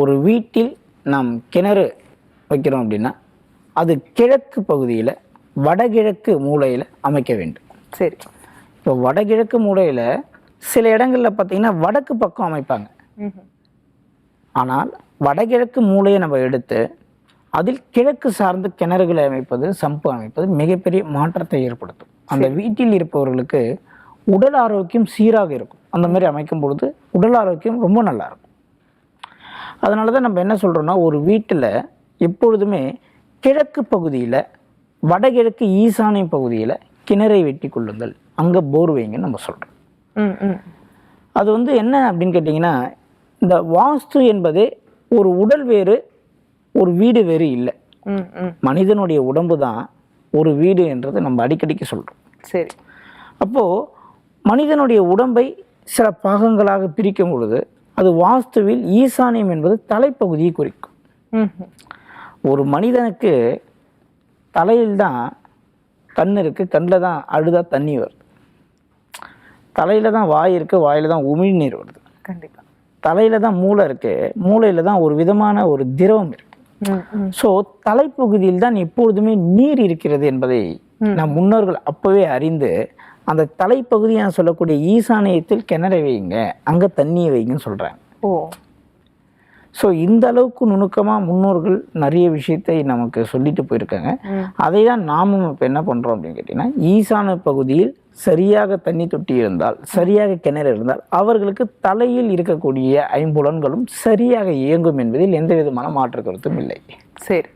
ஒரு வீட்டில் நாம் கிணறு வைக்கிறோம் அப்படின்னா அது கிழக்கு பகுதியில் வடகிழக்கு மூலையில் அமைக்க வேண்டும். சரி. இப்போ வடகிழக்கு மூலையில் சில இடங்களில் பார்த்தீங்கன்னா வடக்கு பக்கம் அமைப்பாங்க. ஆனால் வடகிழக்கு மூலையை நம்ம எடுத்து அதில் கிழக்கு சார்ந்த கிணறுகளை அமைப்பது சம்பு அமைப்பது மிகப்பெரிய மாற்றத்தை ஏற்படுத்தும். அந்த வீட்டில் இருப்பவர்களுக்கு உடல் ஆரோக்கியம் சீராக இருக்கும். அந்த மாதிரி அமைக்கும் பொழுது உடல் ஆரோக்கியம் ரொம்ப நல்லா இருக்கும். அதனால தான் நம்ம என்ன சொல்கிறோம்னா ஒரு வீட்டில் எப்பொழுதுமே கிழக்கு பகுதியில் வடகிழக்கு ஈசானிய பகுதியில் கிணறை வெட்டி கொள்ளுங்கள். அங்கே போர் வைங்கன்னு நம்ம சொல்கிறோம் ம் ம். அது வந்து என்ன அப்படின்னு கேட்டிங்கன்னா இந்த வாஸ்து என்பதே ஒரு உடல் வேறு ஒரு வீடு வேறு இல்லை. ம் ம். மனிதனுடைய உடம்பு தான் ஒரு வீடு என்றதை நம்ம அடிக்கடிக்கு சொல்கிறோம் சரி. அப்போது மனிதனுடைய உடம்பை சில பாகங்களாக பிரிக்கும் பொழுது அது வாஸ்துவில் ஈசானியம் என்பது தலைப்பகுதியை குறிக்கும். ஒரு மனிதனுக்கு தலையில் தான் கண் இருக்குது கண்ணில் தான் அழுதா தண்ணி வருது. தலையில் தான் வாய் இருக்குது வாயில் தான் உமிழ்நீர் வருது. கண்டிப்பா. தலையில் தான் மூளை இருக்குது மூளையில் தான் ஒரு விதமான ஒரு திரவம் இருக்குது ஸோ தலைப்பகுதியில் தான் எப்பொழுதுமே நீர் இருக்கிறது என்பதை நம் முன்னோர்கள் அப்போவே அறிந்து அந்த தலைப்பகுதி நான் சொல்லக்கூடிய ஈசானியத்தில் கிணறை வைங்க. அங்கே தண்ணியை வைங்கன்னு சொல்கிறாங்க ஓ. ஸோ இந்த அளவுக்கு நுணுக்கமாக முன்னோர்கள் நிறைய விஷயத்தை நமக்கு சொல்லிட்டு போயிருக்காங்க. அதை தான் நாமும் இப்போ என்ன பண்ணுறோம் அப்படின்னு கேட்டிங்கன்னா ஈசான பகுதியில் சரியாக தண்ணி தொட்டி இருந்தால் சரியாக கிணறு இருந்தால் அவர்களுக்கு தலையில் இருக்கக்கூடிய ஐம்புலன்களும் சரியாக இயங்கும் என்பதில் எந்த விதமான மாற்று கருத்தும் இல்லை. சரி.